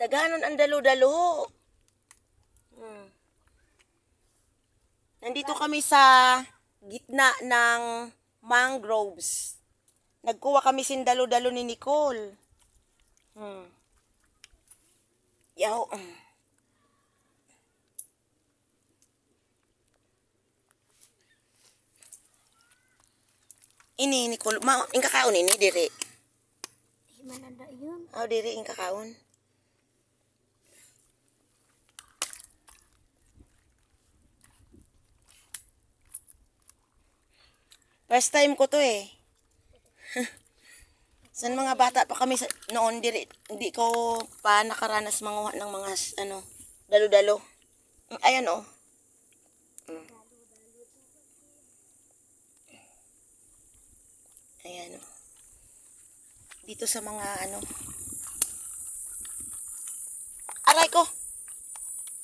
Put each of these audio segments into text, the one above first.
Daganon ang dalo-dalo. Hmm. Nandito kami sa gitna ng mangroves. Nagkuha kami sin dalo-dalo ni Nicole. Hmm. Yaw. Ini Nicole, ma, ing kakaon ini diri. Himananda yun. Oh, diri ing kakaon. First time ko to eh. San mga bata pa kami sa, noon diri, hindi ko pa nakaranas mga ng mga ano, dalo-dalo. Mm, Ayan oh. Mm. Ayan oh. Dito sa mga ano. Aray ko.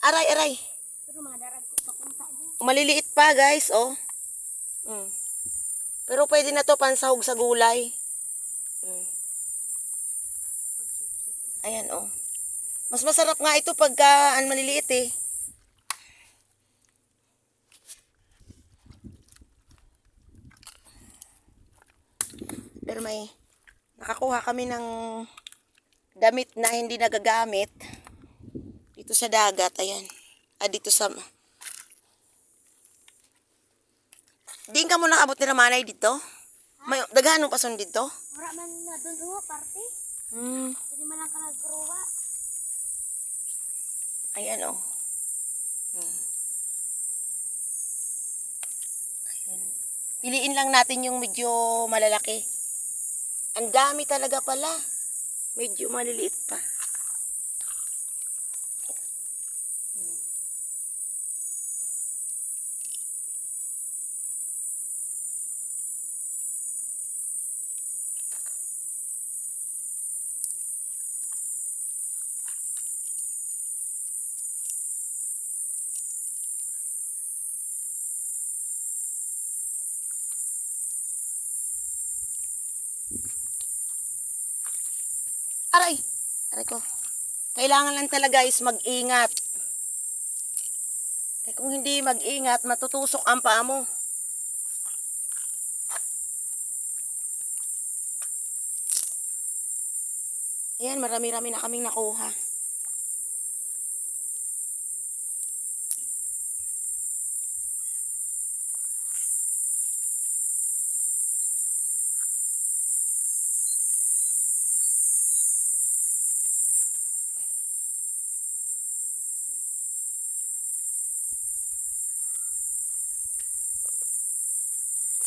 Aray, aray. Pero madarag ko papunta. Maliliit pa, guys, oh. Mm. Pero pwede na to pansahog sa gulay. Mm. Ayan, oh. Mas masarap nga ito pagka an maliliit eh. Pero may nakakuha kami ng damit na hindi nagagamit dito sa dagat, ayan. Ah, dito sa Diin ka mo nakabot ni Ramanay dito? May daghanong pason dito? Wala man na doon ruwa, parte. Hmm. Hindi man lang ka nagruwa. Ayan oh. Hmm. Ayun. Piliin lang natin yung medyo malalaki. Ang dami talaga pala. Medyo maliliit pa. Aray! Aray ko. Kailangan lang talaga is mag-ingat. Kaya kung hindi mag-ingat, matutusok ang paa mo. Ayan, marami-rami na kaming nakuha.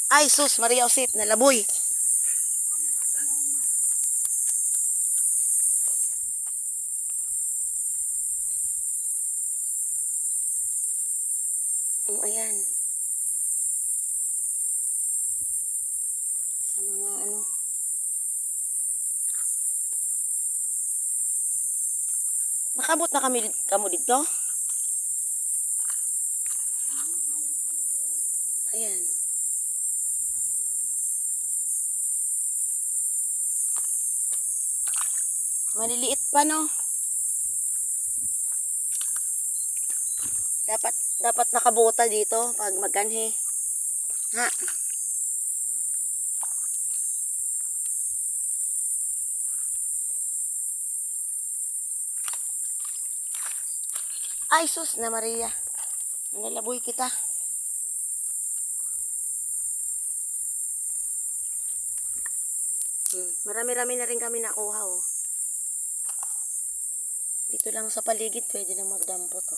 Ay, sus, Maria Josep, nalaboy. Oh, ayan. Sa mga ano. Nakabot na kami kamo dito? Ayan. Maliliit pa no. Dapat dapat nakabuta dito pag maganhe. Ha? Ay sus na Maria. Nalaboy kita. Hmm, marami-rami na rin kami nakuha oh. Dito lang sa paligid pwede na magdampo to.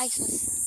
Ay, sus.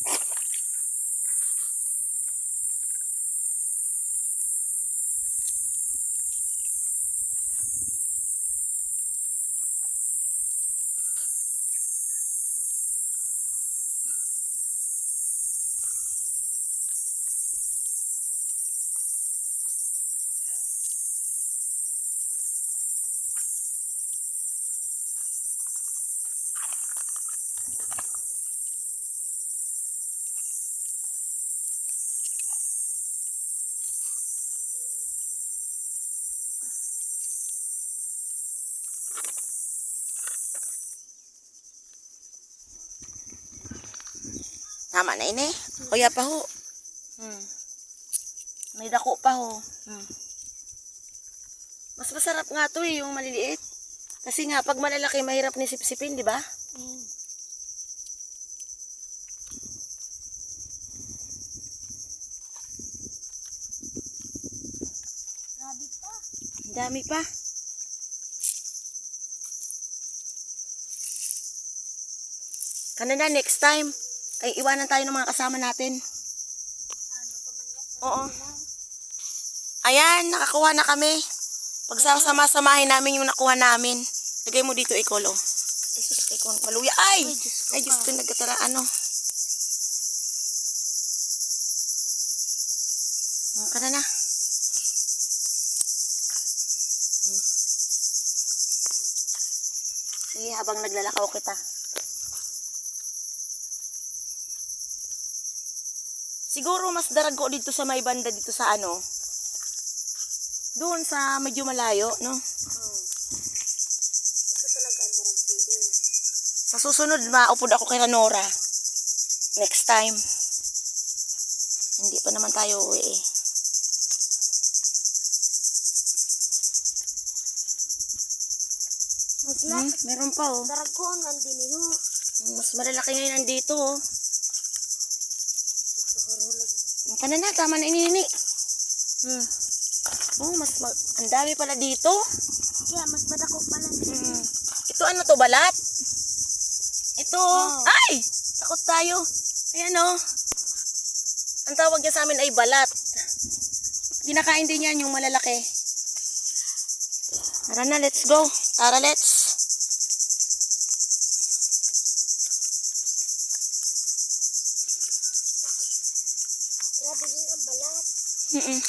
Tama na ini. Kuya pa ho. Hmm. May dako pa ho. Hmm. Mas masarap nga to eh, yung maliliit. Kasi nga, pag malalaki, mahirap ni sipsipin, di ba? Mm. Grabe pa. Dami pa. Kanina, next time, ay iwanan tayo ng mga kasama natin. Ano? Oo. Ayan, nakakuha na kami. Pagsasama-samahin namin yung nakuha namin. Lagay mo dito, Ikol, oh. Ay, sus, kay Kon, maluya. Ay! Ay, Diyos ko nagkatara, ano. Ka na na? Hmm. Sige, habang naglalakaw kita. Siguro mas darago dito sa may banda dito sa ano. Doon sa medyo malayo, no? Ito talaga ang daragpuin. Sa susunod, maupod ako kay Ranora. Next time. Hindi pa naman tayo uwi eh. Mas Hmm, meron pa oh. daragkoon ang diniho. Mas malalaki ngayon nandito oh. Ka na tama na inini. Hmm. Oh, mas ma- ang dami pala dito. Kaya mas madako pa lang. Hmm. Ito ano to, balat? Ito. Oh. Ay! Takot tayo. Ayan oh. Ang tawag niya sa amin ay balat. Kinakain din yan yung malalaki. Tara na, let's go. Tara, let's. Grabe din ang balat. Mm-mm.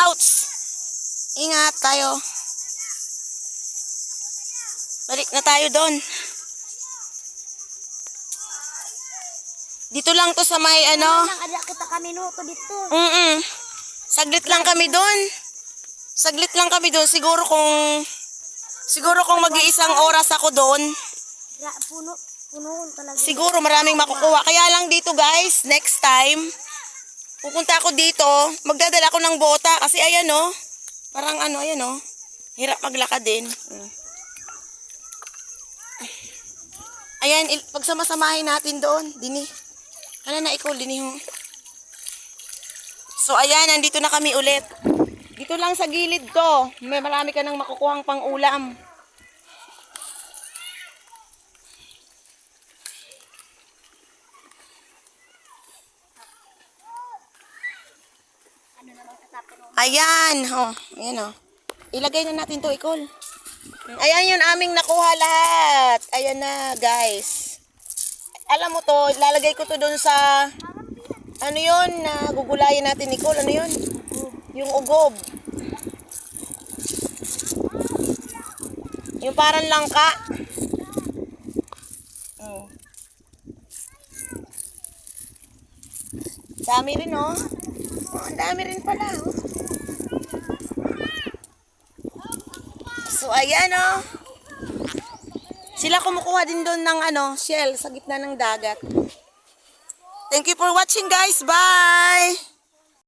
Ouch! Ingat tayo. Balik na tayo doon. Dito lang to sa may ano. Ada kita kami nuto dito. Mm Saglit lang kami doon. Saglit lang kami doon. Siguro kung siguro kung mag-iisang oras ako doon, Gra puno, talaga. siguro maraming makukuha. Kaya lang dito guys, next time, pupunta ako dito, magdadala ako ng bota kasi ayan oh. Parang ano, ayan oh. Hirap maglakad din. Ayan, pagsamasamahin natin doon, dini. Ano na ikaw, dini ho. So ayan, nandito na kami ulit. Dito lang sa gilid to. May marami ka nang makukuhang pang ulam. Ano naman katapon mo? Ayan, oh, ayan oh. Ilagay na natin to, Ikol. Ayan yun aming nakuha lahat. Ayan na, guys. Alam mo to, lalagay ko to doon sa ano yun, na gugulayan natin, Nicole. Ano yun? Yung ugob. Yung parang langka. Mm. Dami rin, oh. Oh, ang dami rin pala, oh. So, ayan, oh. Sila kumukuha din doon ng ano, shell sa gitna ng dagat. Thank you for watching, guys. Bye!